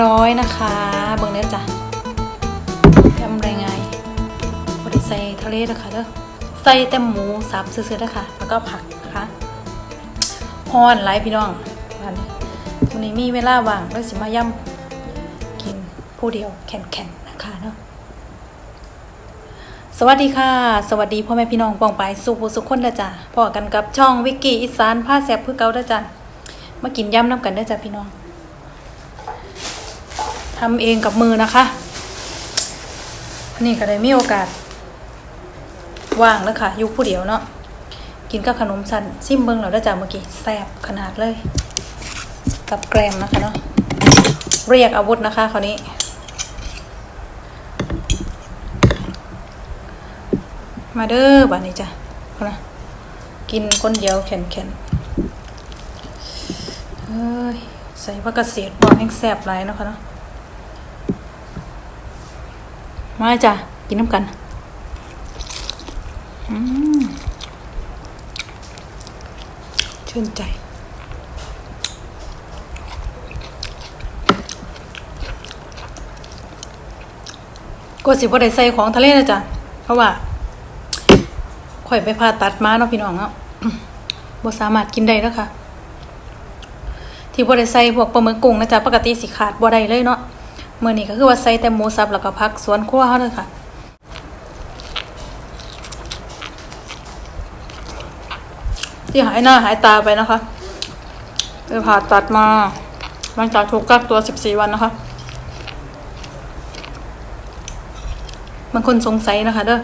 ร้อยนะคะเบิ่งเนี้ยจ้ะทำไรไงบไดิใส่ทะเลนะคะเด้อใส่แต่หมูสับซื้อๆนะคะแล้วก็ผักนะคะฮอนไรพี่น้องวันนี้วันนี้มีเวลาว่างด้วยสิมาย่ำกินผู้เดียวแข็งๆนะคะเนาะสวัสดีค่ะ สวัสดีพ่อแม่พี่น้องปองไปสุขสุขคนเด้อจ้ะพอกันกับช่องวิกกี้อีสานผ้าแสบคือเก่าเด้อจ้ะมากินย่ำน้ำกันเด้อจ้ะพี่น้อง ทำเองกับมือนะคะอันนี้ก็ได้มีโอกาส ว่างแล้วค่ะยุคผู้เดียวเนาะกินกับขนมสันซิมเบิ้งเราได้จ้ะเมื่อกี้แซ่บขนาดเลย กับแกรมนะคะเนาะเรียกอาวุธนะคะคราวนี้มาเด้อบ้านนี้จ้ะนะกินคนเดียวแข็งแข็งเฮ้ย ใส่ผักกระเสียดปอกแห้งแซ่บไรนะคะเนาะ มาจ้ะ กินน้ำกันชื่นใจก็สิบ่ได้ใส่ของทะเลนะจ้ะเพราะว่าข่อยไปผ่าตัดมาเนาะพี่น้องเนาะบ่สามารถกินได้แล้วค่ะ ที่บ่ได้ใส่พวกปลาหมึกกุ้งนะจ๊ะปกติสิขาดบ่ได้เลยเนาะ มื้อนี้ก็คือว่าใส่แต่หมูสับแล้วก็ผักสวนครัวเฮาเลยค่ะที่หายหน้าหายตาไปนะคะไปผ่าตัดมาหลังจากถูกกักตัว 14 วันนะคะบางคนสงสัยนะคะเด้อ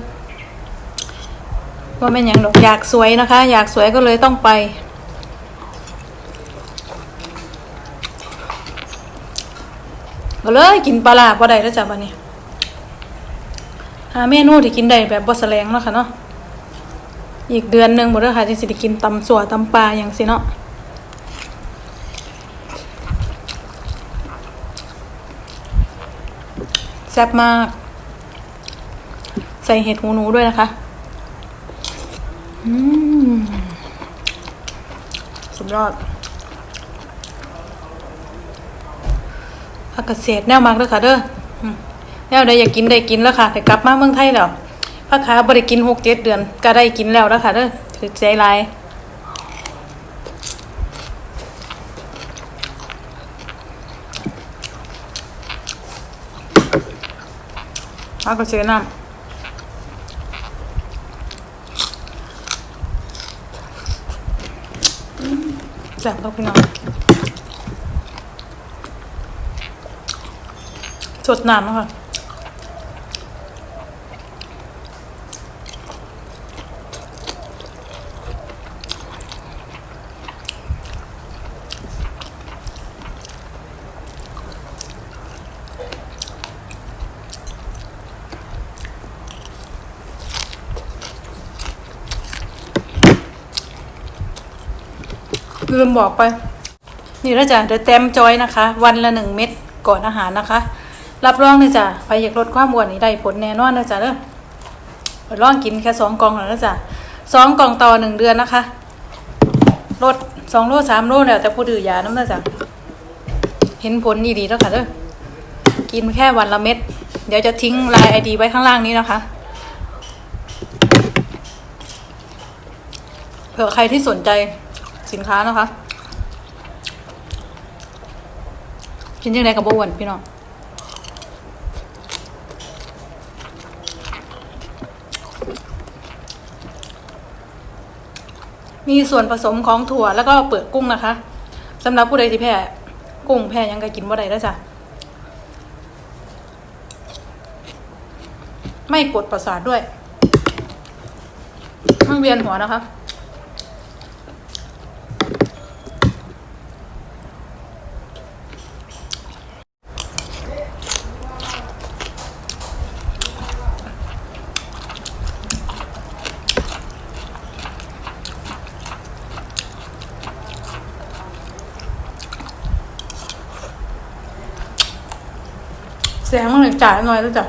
ว่าแม่ยังดอกอยากสวยนะคะ อยากสวยก็เลยต้องไป ก็เลยกินปลาร้าบ่ได้แล้วจ้ะบัดนี้หาเมนูที่กินได้แบบบ่แสลงเนาะค่ะเนาะอีกเดือนหนึ่งบ่เด้อค่ะจังสิได้กินตำสัวตำปลาอย่างสิเนาะแซ่บมาก ใส่เห็ดหูหนูด้วยนะคะ อืม สุดยอด ผักกระเศษแนวมากเลยค่ะเด้อแนวใดอยากกินได้กินแล้วค่ะ แต่กลับมาเมืองไทยแล้วผักขาบริกินหกเจ็ดเดือน ก็ได้กินแล้วแล้วค่ะเด้อถือใจลายผักกระเศษน้ำแซ่บครับพี่น้อง สดน้ำนะคะลืมบอกไป นี่แล้วจ้ะเดี๋ยวเต็มจอยนะคะ วันละหนึ่งเม็ดก่อนอาหารนะคะ รับรองเลยจ้ะใครอยากลดความอ้วนนี่ได้ผลแน่นอนเลยจ้ะเด้อลองกินแค่สองกล่องแล้วจ้ะสองกล่องต่อหนึ่งเดือนนะคะลดสองโลสามโลแล้วแต่ผู้ดื้อยาน้ำนะจ้ะเห็นผลดีๆแล้วค่ะเด้อกินแค่วันละเม็ด เดี๋ยวจะทิ้งลน์ไอดีไว้ข้างล่างนี้นะคะเผื่อใครที่สนใจสินค้านะคะกินยังไงกับบ้วนพี่น้อง มีส่วนผสมของถั่วแล้วก็เปลือกกุ้งนะคะสำหรับผู้ใดที่แพ้กุ้งแพ้ยังก็กินบ่ได้แล้วจ้ะไม่กดประสาทด้วยไม่เวียนหัวนะคะ แสงมันจ่ายหน่อยแล้วจ้ะ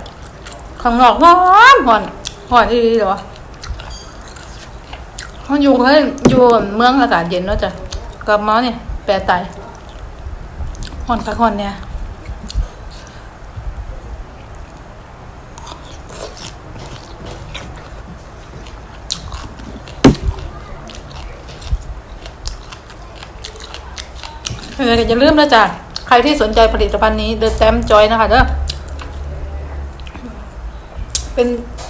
ของหลอกร้อนผ่อนผ่อนดีเหรอเขาอยู่เขาอยู่เมืองอากาศเย็นแล้วจ้ะกับเมาเนี่ยแปรไตผ่อนกับผ่อนเนี่ยยังไงก็อย่าลืมนะจ๊ะ ใครที่สนใจผลิตภัณฑ์นี้เดอะแซมจอยนะคะเด้อ เป็น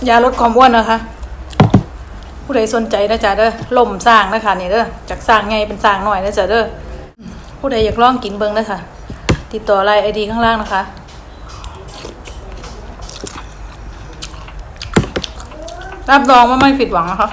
ยาลดความอ้วนนะคะ ผู้ใดสนใจนะจ๊ะเด้อล่มสร้างนะคะนี่เด้อจากสร้างไงเป็นสร้างหน่อยนะจ๊ะเด้อผู้ใดอยากลองกินเบิ้งนะคะติดต่อไลน์ไอดีข้างล่างนะคะรับรองว่าไม่ผิดหวังนะคะ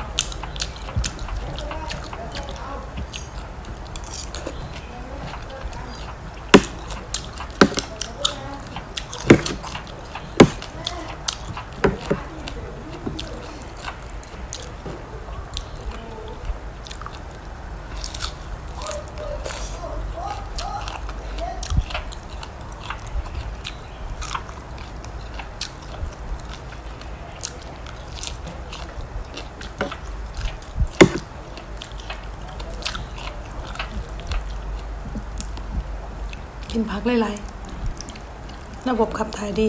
กินพักหลายๆระบบขับถ่ายดี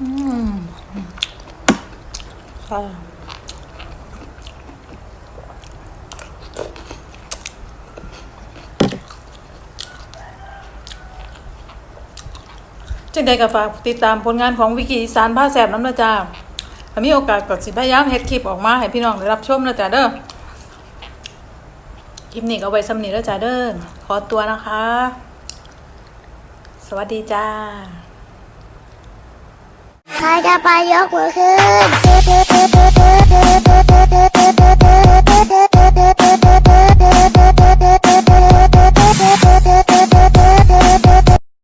อืมค่ะ จังใดก็ฝากติดตามผลงานของวิกิอีสานผ้าแสบน้ำนะจ้าถ้ามีโอกาสก็สิพยายามเฮ็ดคลิปออกมาให้พี่น้องได้รับชมนะจ้าเด้อคลิปนี้ก็ไว้สำนีแล้วจ้าเด้อขอตัวนะคะ สวัสดีจ้าใครจะไปยกมือขึ้น